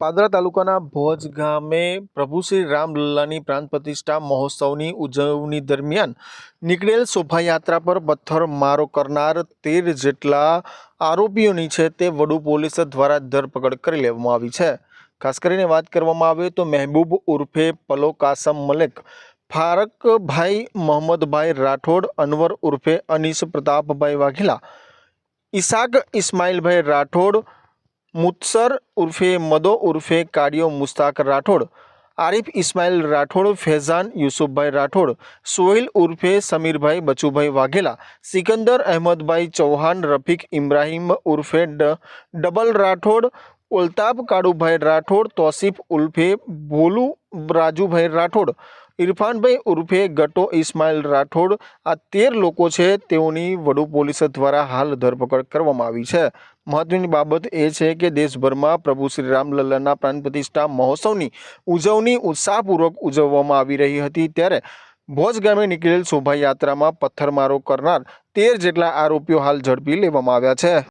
પાદરા તાલુકાના ભોજ ગામે પ્રભુ શ્રી રામલલ્લાની પ્રાણ પ્રતિષ્ઠા મહોત્સવની ઉજવણી દરમિયાન નીકળેલ શોભાયાત્રા પર પથ્થરમારો કરનાર તેર જેટલા આરોપીઓની છે તે વડુ પોલીસ દ્વારા ધરપકડ કરી લેવામાં આવી છે. ખાસ કરીને વાત કરવામાં આવે તો મહેબૂબ ઉર્ફે પલો કાસમ મલેક, ફારકભાઈ મોહમ્મદભાઈ રાઠોડ, અનવર ઉર્ફે અનીશ પ્રતાપભાઈ વાઘેલા ઈસાક ઇસ્માઇલભાઈ રાઠોડ મુત્સર ઉર્ફે મદો ઉર્ફે કાડિયો મુસ્તાક રાઠોડ આરિફ ઇસ્માઇલ રાઠોડ ફેઝાન યુસુફભાઈ રાઠોડ સોહિલ ઉર્ફે સમીરભાઈ બચુભાઈ વાઘેલા સિકંદર અહેમદભાઈ ચૌહાણ રફીક ઇબ્રાહીમ ઉર્ફે ડ ડબલ રાઠોડ ઓલતાબ કાળુભાઈ રાઠોડ તોસીફ ઉર્ફે ભોલુ રાજુભાઈ રાઠોડ ઇરફાનભાઈ ઉર્ફે ગટો ઇસ્માઇલ રાઠોડ, આ તેર લોકો છે તેઓની વડુ પોલીસ દ્વારા હાલ ધરપકડ કરવામાં આવી છે. મહત્વની બાબત એ છે કે દેશભરમાં પ્રભુ શ્રી રામલલ્લાના પ્રાણ પ્રતિષ્ઠા મહોત્સવની ઉજવણી ઉત્સાહપૂર્વક ઉજવવામાં આવી રહી હતી ત્યારે ભોજ ગામે નીકળેલ શોભાયાત્રામાં પથ્થરમારો કરનાર તેર જેટલા આરોપીઓ હાલ ઝડપી લેવામાં આવ્યા છે.